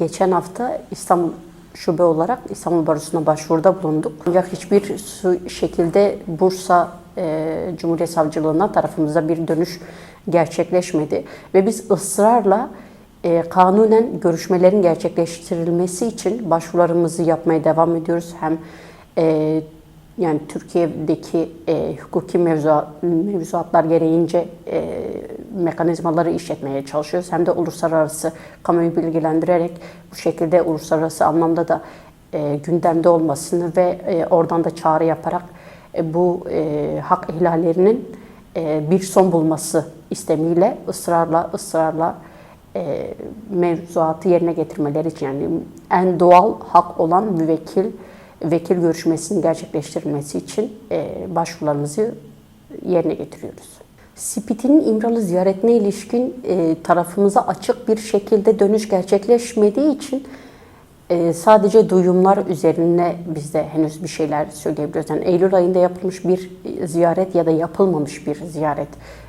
Geçen hafta İstanbul Şube olarak İstanbul Barosu'na başvuruda bulunduk. Ancak hiçbir şekilde Bursa e, Cumhuriyet Savcılığına tarafımıza bir dönüş gerçekleşmedi. Ve biz ısrarla e, kanunen görüşmelerin gerçekleştirilmesi için başvurularımızı yapmaya devam ediyoruz. Hem e, yani Türkiye'deki e, hukuki mevzuat, mevzuatlar gereğince e, mekanizmaları işletmeye çalışıyoruz. Hem de uluslararası kamuoyu bilgilendirerek bu şekilde uluslararası anlamda da e, gündemde olmasını ve e, oradan da çağrı yaparak e, bu e, hak ihlallerinin e, bir son bulması istemiyle ısrarla ısrarla e, mevzuatı yerine getirmeleri için yani en doğal hak olan müvekkil vekil görüşmesinin gerçekleştirilmesi için e, başvurularımızı yerine getiriyoruz. Sipit'in İmralı ziyaretine ilişkin e, tarafımıza açık bir şekilde dönüş gerçekleşmediği için e, sadece duyumlar üzerine biz de henüz bir şeyler söyleyebiliyoruz. Yani Eylül ayında yapılmış bir ziyaret ya da yapılmamış bir ziyaret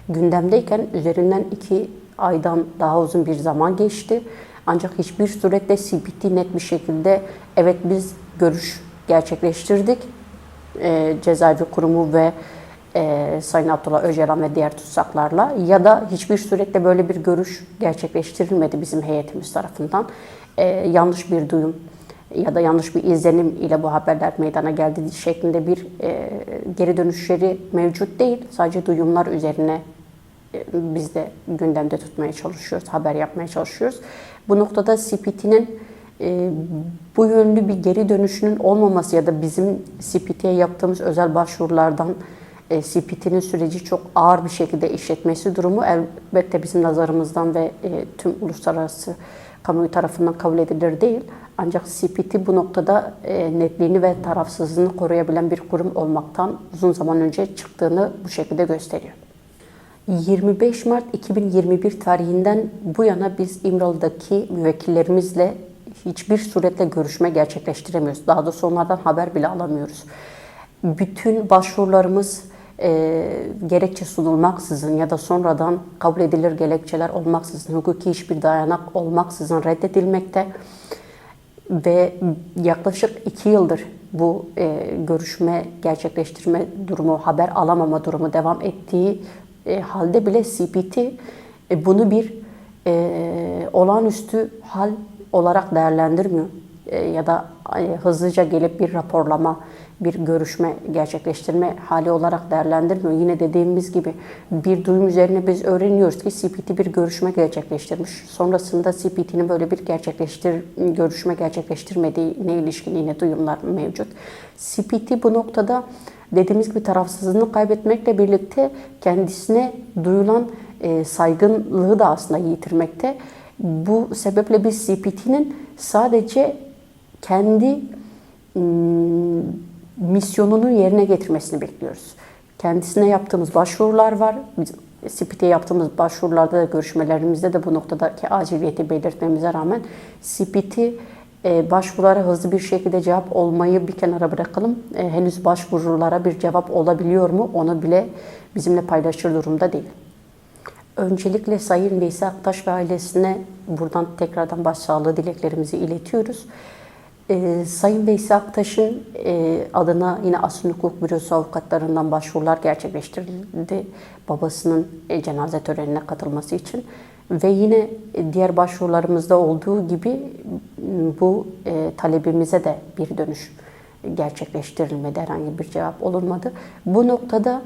gündemdeyken üzerinden iki aydan daha uzun bir zaman geçti. Ancak hiçbir suretle CPT net bir şekilde evet biz görüş gerçekleştirdik. E, cezaevi kurumu ve e, Sayın Abdullah Öcalan ve diğer tutsaklarla ya da hiçbir suretle böyle bir görüş gerçekleştirilmedi bizim heyetimiz tarafından. E, yanlış bir duyum ya da yanlış bir izlenim ile bu haberler meydana geldi şeklinde bir e, geri dönüşleri mevcut değil. Sadece duyumlar üzerine e, biz de gündemde tutmaya çalışıyoruz, haber yapmaya çalışıyoruz. Bu noktada CPT'nin e, bu yönlü bir geri dönüşünün olmaması ya da bizim CPT'ye yaptığımız özel başvurulardan e, CPT'nin süreci çok ağır bir şekilde işletmesi durumu elbette bizim nazarımızdan ve e, tüm uluslararası kamuoyu tarafından kabul edilir değil. Ancak CPT bu noktada e, netliğini ve tarafsızlığını koruyabilen bir kurum olmaktan uzun zaman önce çıktığını bu şekilde gösteriyor. 25 Mart 2021 tarihinden bu yana biz İmralı'daki müvekkillerimizle hiçbir suretle görüşme gerçekleştiremiyoruz. Daha doğrusu onlardan haber bile alamıyoruz. Bütün başvurularımız e, gerekçe sunulmaksızın ya da sonradan kabul edilir gerekçeler olmaksızın, hukuki hiçbir dayanak olmaksızın reddedilmekte ve yaklaşık iki yıldır bu e, görüşme gerçekleştirme durumu, haber alamama durumu devam ettiği e, halde bile CPT e, bunu bir e, olağanüstü hal olarak değerlendirmiyor E, ya da hızlıca gelip bir raporlama, bir görüşme gerçekleştirme hali olarak değerlendirmiyor. Yine dediğimiz gibi bir duyum üzerine biz öğreniyoruz ki CPT bir görüşme gerçekleştirmiş. Sonrasında CPT'nin böyle bir gerçekleştir görüşme gerçekleştirmediğine ilişkin yine duyumlar mevcut. CPT bu noktada dediğimiz gibi tarafsızlığını kaybetmekle birlikte kendisine duyulan e, saygınlığı da aslında yitirmekte. Bu sebeple biz CPT'nin sadece kendi misyonunu yerine getirmesini bekliyoruz. Kendisine yaptığımız başvurular var. Biz CPT'ye yaptığımız başvurularda da görüşmelerimizde de bu noktadaki aciliyeti belirtmemize rağmen CPT e, başvurulara hızlı bir şekilde cevap olmayı bir kenara bırakalım. E, henüz başvurulara bir cevap olabiliyor mu onu bile bizimle paylaşır durumda değil. Öncelikle Sayın Veysel Aktaş ve ailesine buradan tekrardan başsağlığı dileklerimizi iletiyoruz. Ee, Sayın Veysel Aktaş'ın e, adına yine Asıl Hukuk Bürosu avukatlarından başvurular gerçekleştirildi. Babasının e, cenaze törenine katılması için. Ve yine e, diğer başvurularımızda olduğu gibi bu e, talebimize de bir dönüş gerçekleştirilmedi. Herhangi bir cevap olunmadı. Bu noktada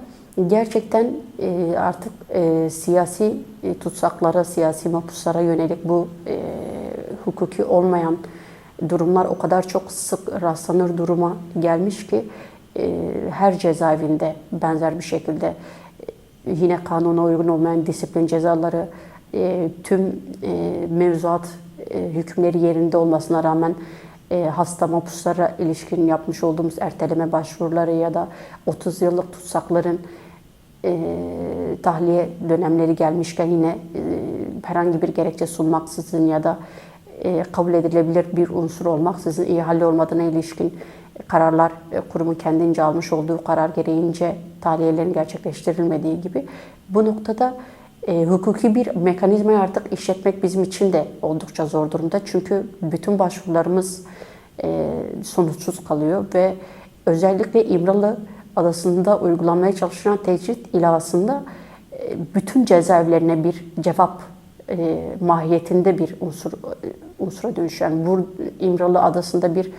gerçekten e, artık e, siyasi e, tutsaklara, siyasi mahpuslara yönelik bu hukuki olmayan durumlar o kadar çok sık rastlanır duruma gelmiş ki her cezaevinde benzer bir şekilde yine kanuna uygun olmayan disiplin cezaları, tüm e, mevzuat hükümleri yerinde olmasına rağmen e, hasta mahpuslara ilişkin yapmış olduğumuz erteleme başvuruları ya da 30 yıllık tutsakların e, tahliye dönemleri gelmişken yine e, herhangi bir gerekçe sunmaksızın ya da e, kabul edilebilir bir unsur olmaksızın ihale olmadığına ilişkin kararlar e, kurumun kendince almış olduğu karar gereğince tahliyelerin gerçekleştirilmediği gibi. Bu noktada E, hukuki bir mekanizmayı artık işletmek bizim için de oldukça zor durumda. Çünkü bütün başvurularımız e, sonuçsuz kalıyor ve özellikle İmralı Adası'nda uygulanmaya çalışılan tecrit ilavasında e, bütün cezaevlerine bir cevap e, mahiyetinde bir unsur e, unsura dönüşüyor. Yani bu İmralı Adası'nda bir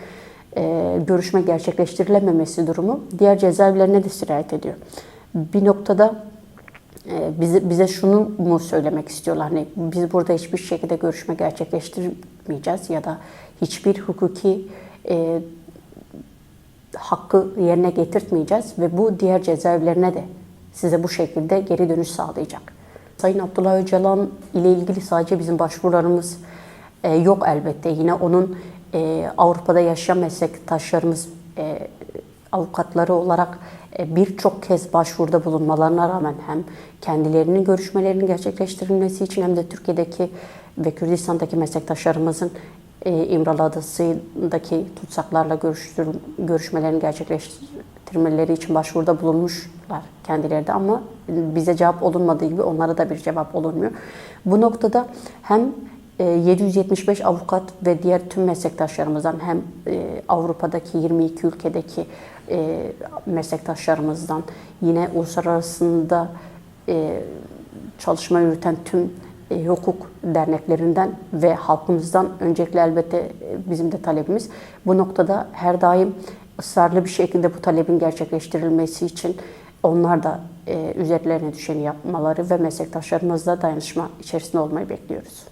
e, görüşme gerçekleştirilememesi durumu diğer cezaevlerine de sirayet ediyor. Bir noktada bize, bize şunu mu söylemek istiyorlar? Hani biz burada hiçbir şekilde görüşme gerçekleştirmeyeceğiz ya da hiçbir hukuki e, hakkı yerine getirtmeyeceğiz ve bu diğer cezaevlerine de size bu şekilde geri dönüş sağlayacak. Sayın Abdullah Öcalan ile ilgili sadece bizim başvurularımız e, yok elbette. Yine onun e, Avrupa'da yaşayan meslektaşlarımız e, avukatları olarak e, birçok kez başvuruda bulunmalarına rağmen hem kendilerinin görüşmelerinin gerçekleştirilmesi için hem de Türkiye'deki ve Kürdistan'daki meslektaşlarımızın e, İmralı Adası'ndaki tutsaklarla görüşmelerini gerçekleştirmeleri için başvuruda bulunmuşlar kendileri de ama bize cevap olunmadığı gibi onlara da bir cevap olunmuyor. Bu noktada hem e, 775 avukat ve diğer tüm meslektaşlarımızdan hem e, Avrupa'daki 22 ülkedeki e, meslektaşlarımızdan yine uluslararasında e, çalışma yürüten tüm e, hukuk derneklerinden ve halkımızdan öncelikle elbette e, bizim de talebimiz bu noktada her daim ısrarlı bir şekilde bu talebin gerçekleştirilmesi için onlar da e, üzerlerine düşeni yapmaları ve meslektaşlarımızla dayanışma içerisinde olmayı bekliyoruz.